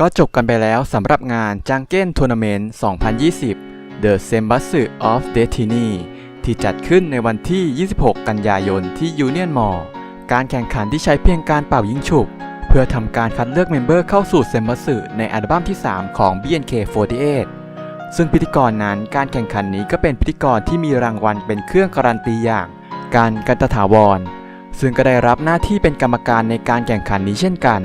ก็จบกันไปแล้วสำหรับงานจังเก้นทัวร์นาเมนต์ 2020 The s e m b a s u of Destiny ที่จัดขึ้นในวันที่ 26 กันยายนที่ Union Mall การแข่งขันที่ใช้เพียงการเป่ายิงฉุบ เพื่อทำการคัดเลือกเมมเบอร์เข้าสู่เซมบัสในอัลบั้มที่ 3 ของ BNK48 ซึ่งพิธีกรนั้นการแข่งขันนี้ก็เป็นพิธีกรที่มีรางวัลเป็นเครื่องการันตีอย่าง การกันตถาวร ซึ่งก็ได้รับหน้าที่เป็นกรรมการในการแข่งขันนี้เช่นกัน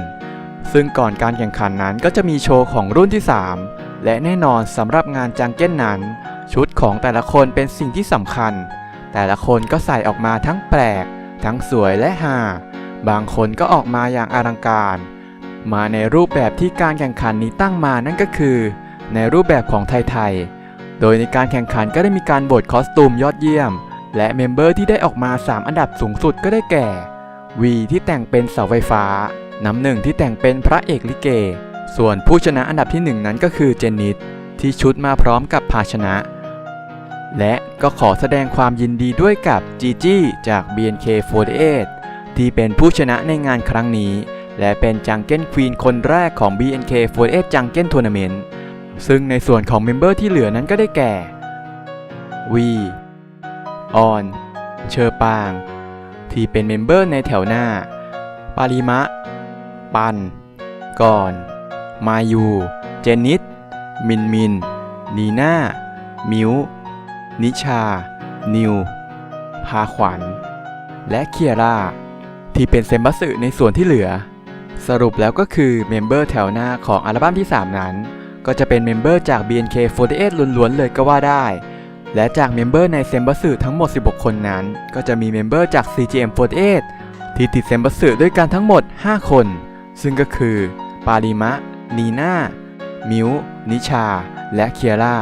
ซึ่งก่อนการแข่งขันนั้นก็จะมีโชว์ของรุ่นที่ 3 และแน่นอนสำหรับงานจังเก้นนั้น ชุดของแต่ละคนเป็นสิ่งที่สำคัญ แต่ละคนก็ใส่ออกมาทั้งแปลก ทั้งสวยและฮาบางคนก็ออกมาอย่างอลังการ มาในรูปแบบที่การแข่งขันนี้ตั้งมานั่นก็คือ ในรูปแบบของไทยๆ โดยในการแข่งขันก็ได้มีการโหวตคอสตูมยอดเยี่ยม และเมมเบอร์ที่ได้ออกมา 3 อันดับสูงสุดก็ได้แก่วีที่แต่งเป็นเสาไฟฟ้า น้ำหนึ่งที่แต่งเป็นพระเอกลิเก ส่วนผู้ชนะอันดับที่หนึ่งนั้นก็คือเจนนิสที่ชุดมาพร้อมกับภาชนะ และก็ขอแสดงความยินดีด้วยกับจีจี้จาก BNK48 ที่เป็นผู้ชนะในงานครั้งนี้ และเป็นจังเก้นควีนคนแรกของ BNK48 จังเก้นทัวร์นาเมนต์ซึ่งในส่วนของเมมเบอร์ที่เหลือนั้นก็ได้แก่วีออนเชอร์ปาง ที่เป็นเมมเบอร์ในแถวหน้า ปาริมะ ปัน ก่อน มายู เจนิสมินมิน นีน่า มิว นิชา นิว พาขวัญ และเคียร่า ที่เป็นเซมบัสสึในส่วนที่เหลือ สรุปแล้วก็คือเมมเบอร์แถวหน้าของอัลบั้มที่ 3 นั้น ก็จะเป็นเมมเบอร์จาก BNK48 ล้วนๆเลยก็ว่าได้และจากเมมเบอร์ในเซมบัสสึทั้งหมด 16 คนนั้น ก็จะมีเมมเบอร์จาก CGM48 ที่ติดเซมบัสสึด้วยกันทั้งหมด 5 คน ซึ่งก็คือ ปาริมะ นีน่า มิว นิชา และเคียร่า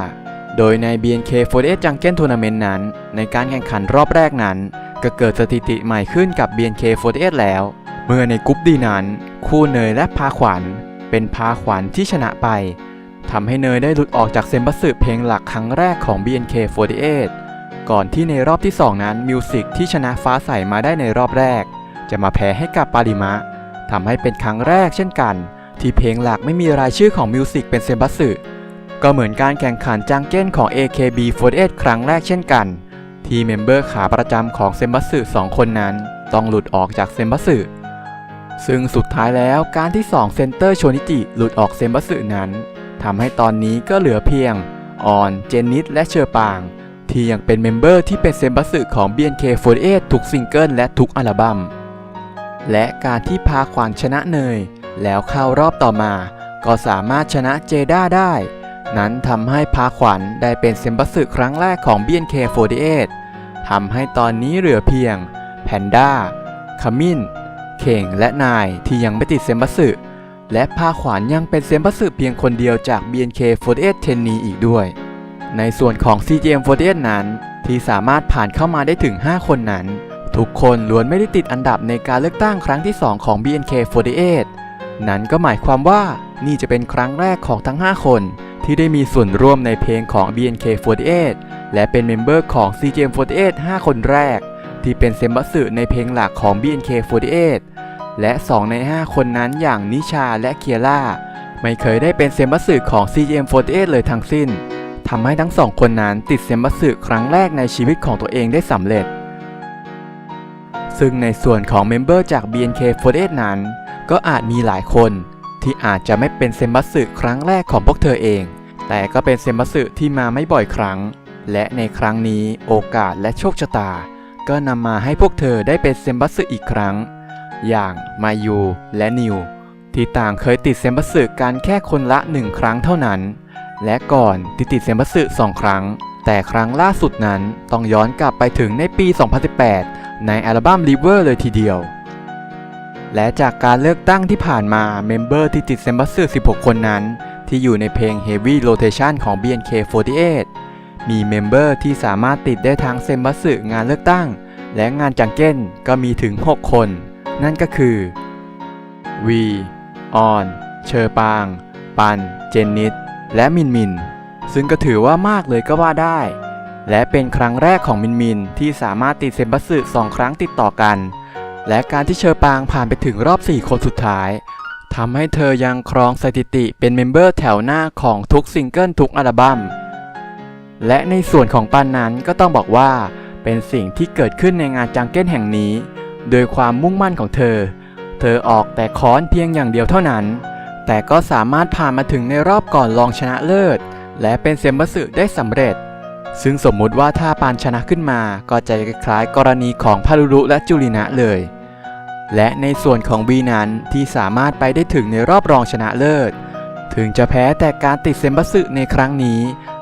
โดยใน BNK48 Jungle Tournament นั้น ในการแข่งขันรอบแรกนั้น ก็เกิดสถิติใหม่ขึ้นกับ BNK48 แล้ว เมื่อในกรุ๊ปดีนั้น คู่เนยและพาขวัญ เป็นพาขวัญที่ชนะไปทำให้เนยได้หลุดออกจากเซมบัสสึเพลงหลักครั้งแรกของ BNK48 ก่อนที่ในรอบที่ 2 นั้นมิวสิกที่ชนะฟ้าใสมาได้ในรอบแรก จะมาแพ้ให้กับปาริมะ ทำให้เป็นครั้งแรกเช่นกัน ที่เพลงหลักไม่มีรายชื่อของมิวสิกเป็นเซมบัสสึก็เหมือนการแข่งขันจังเก้นของ AKB48 ครั้งแรกเช่นกัน ที่เมมเบอร์ขาประจำของเซมบัสสึ2คนนั้น ต้องหลุดออกจากเซมบัสสึซึ่งสุดท้ายแล้วการที่ 2 เซนเตอร์โชนิจิหลุดออกเซมบัสสึนั้นทำให้ตอนนี้ก็เหลือเพียง ออน เจนนิสและเชอร์ปาง ที่ยังเป็นเมมเบอร์ที่เป็นเซมบัสสึของ BNK48 ทุกซิงเกิลและทุกอัลบั้ม และการที่พาขวานชนะเนย แล้วเข้ารอบต่อมา ก็สามารถชนะเจด้าได้ นั้นทำให้พาขวัญได้เป็นเซมบัสึครั้งแรกของ BNK48 ทำให้ตอนนี้เหลือเพียง แพนด้าขมิ้น เข่งและนายที่ยังไม่ติดเซมบัสึและพาขวัญยังเป็นเซมบัสสึเพียงคนเดียวจาก BNK48 เทนนีอีกด้วย ในส่วนของ CGM48 นั้นที่สามารถผ่านเข้ามาได้ถึง 5 คนนั้น ทุกคนล้วนไม่ได้ติดอันดับในการเลือกตั้งครั้งที่ 2 ของ BNK48 นั้นก็หมายความว่านี่จะเป็นครั้งแรกของทั้ง 5 คน ที่ได้มีส่วนร่วมในเพลงของ BNK48 และเป็นเมมเบอร์ของ CGM48 5 คนแรก ที่เป็นเซมบัสสึในเพลงหลักของ BNK48 และ 2 ใน 5 คนนั้นอย่างนิชาและเคียร่าไม่เคยได้เป็นเซมบัสสึของ CGM48 เลยทั้งสิ้นทำให้ทั้งสองคนนั้นติดเซมบัสสึครั้งแรกในชีวิตของตัวเองได้สำเร็จ ซึ่งในส่วนของเมมเบอร์จาก BNK48 นั้น ก็อาจมีหลายคนที่อาจจะไม่เป็นเซมบัสสึครั้งแรกของพวกเธอเอง แต่ก็เป็นเซมบัสสึที่มาไม่บ่อยครั้ง และในครั้งนี้โอกาสและโชคชะตา ก็นำมาให้พวกเธอได้เป็นเซมบัสสึอีกครั้ง อย่างมายูและนิวที่ต่างเคยติดเซมบัสสึกันแค่คนละหนึ่งครั้งเท่านั้น และก่อนที่ติดเซมบัสสึสองครั้ง แต่ครั้งล่าสุดนั้นต้องย้อนกลับไปถึงในปี 2018 ในอัลบั้ม River เลยทีเดียว และจากการเลือกตั้งที่ผ่านมาเมมเบอร์ที่ติดเซมบัสสึ16 คนนั้น ที่อยู่ในเพลง Heavy Rotation ของ BNK48 มีเมมเบอร์ที่สามารถติดได้ทั้งเซมบัสสึงานเลือกตั้ง และงานจังเก้นก็มีถึง 6 คน นั่นก็คือ วี ออน เชอร์ปาง ปัน เจนนิสและมินมิน ซึ่งก็ถือว่ามากเลยก็ว่าได้ และเป็นครั้งแรกของมินมินที่สามารถติดเซมบัสสึสองครั้งติดต่อกัน และการที่เชอร์ปางผ่านไปถึงรอบ 4 คนสุดท้ายทำให้เธอยังครองสถิติเป็นเมมเบอร์แถวหน้าของทุกซิงเกิลทุกอัลบั้มและในส่วนของปันนั้นก็ต้องบอกว่าเป็นสิ่งที่เกิดขึ้นในงานจังเก้นแห่งนี้ โดยความมุ่งมั่นของเธอ เธอออกแต่ค้อนเพียงอย่างเดียวเท่านั้น แต่ก็สามารถผ่านมาถึงในรอบก่อนรองชนะเลิศ และเป็นเซมบัสึได้สำเร็จ ซึ่งสมมุติว่าถ้าปานชนะขึ้นมาก็จะคล้ายกรณีของพารุรุและจูรินะเลย และในส่วนของบีนั้นที่สามารถไปได้ถึงในรอบรองชนะเลิศ ถึงจะแพ้แต่การติดเซมบัสึในครั้งนี้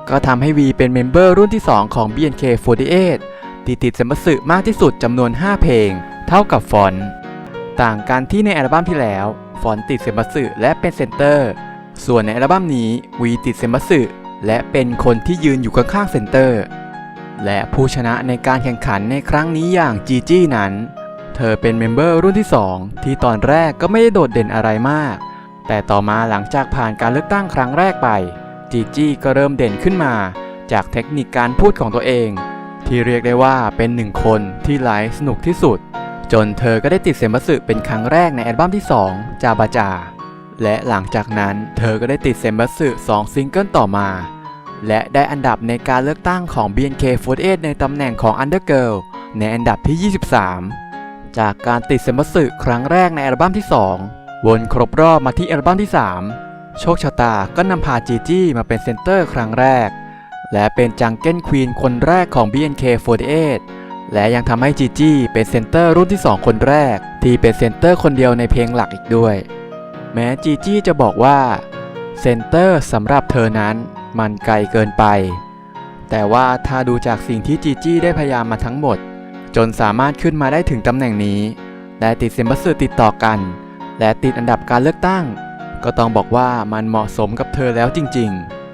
ก็ทำให้วีเป็นเมมเบอร์รุ่นที่ 2 ของ BNK48 ที่ติดเซมบัสึมากที่สุดจำนวน 5 เพลง เท่ากับฟอน ต่างกันที่ในอัลบั้มที่แล้ว ฟอนต์ติดเซมบัสึและเป็นเซนเตอร์ ส่วนในอัลบั้มนี้วีติดเซมบัสึ และเป็นคนที่ยืนอยู่ข้างๆเซนเตอร์ และผู้ชนะในการแข่งขันในครั้งนี้อย่างจีจี้นั้น เธอเป็นเมมเบอร์รุ่นที่ 2 ที่ตอนแรกก็ไม่ได้โดดเด่นอะไรมาก แต่ต่อมาหลังจากผ่านการเลือกตั้งครั้งแรกไป จีจี้ก็เริ่มเด่นขึ้นมา จากเทคนิคการพูดของตัวเอง ที่เรียกได้ว่าเป็นหนึ่งคนที่ไลฟ์สนุกที่สุด จนเธอก็ได้ติดเซมบัสึเป็นครั้งแรกในอัลบั้มที่ 2 จาบาจา และหลังจากนั้นเธอก็ได้ติดเซมบัสึ2ซิงเกิลต่อมา และได้อันดับในการเลือกตั้งของ BNK48 ในตำแหน่งของ Undergirl ในอันดับที่ 23 จากการติดเซมบัสึครั้งแรกในอัลบั้มที่ 2 วนครบรอบมาที่อัลบั้มที่ 3 โชคชะตาก็นำพาจีจี้มาเป็นเซนเตอร์ครั้งแรก และเป็นจังเก้นควีนคนแรกของ BNK48 และยังทำให้จีจี้เป็นเซนเตอร์รุ่นที่ 2 คนแรก ที่เป็นเซนเตอร์คนเดียวในเพลงหลักอีกด้วย แม้จีจี้จะบอกว่าเซนเตอร์สำหรับเธอนั้นมันไกลเกินไป แต่ว่าถ้าดูจากสิ่งที่จีจี้ได้พยายามมาทั้งหมด จนสามารถขึ้นมาได้ถึงตำแหน่งนี้ และติดเซมบัสเซอร์ติดต่อกัน และติดอันดับการเลือกตั้ง ก็ต้องบอกว่ามันเหมาะสมกับเธอแล้วจริง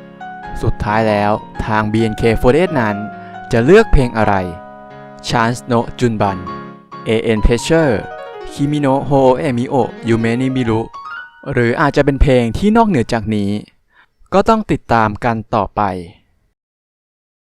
ๆ สุดท้ายแล้วทาง BNK48 นั้น จะเลือกเพลงอะไร Chance no Junban AN Pressure Kimi no Ho Emi o Yume ni Miru หรืออาจจะเป็นเพลงที่นอกเหนือจากนี้ ก็ต้องติดตามกันต่อไป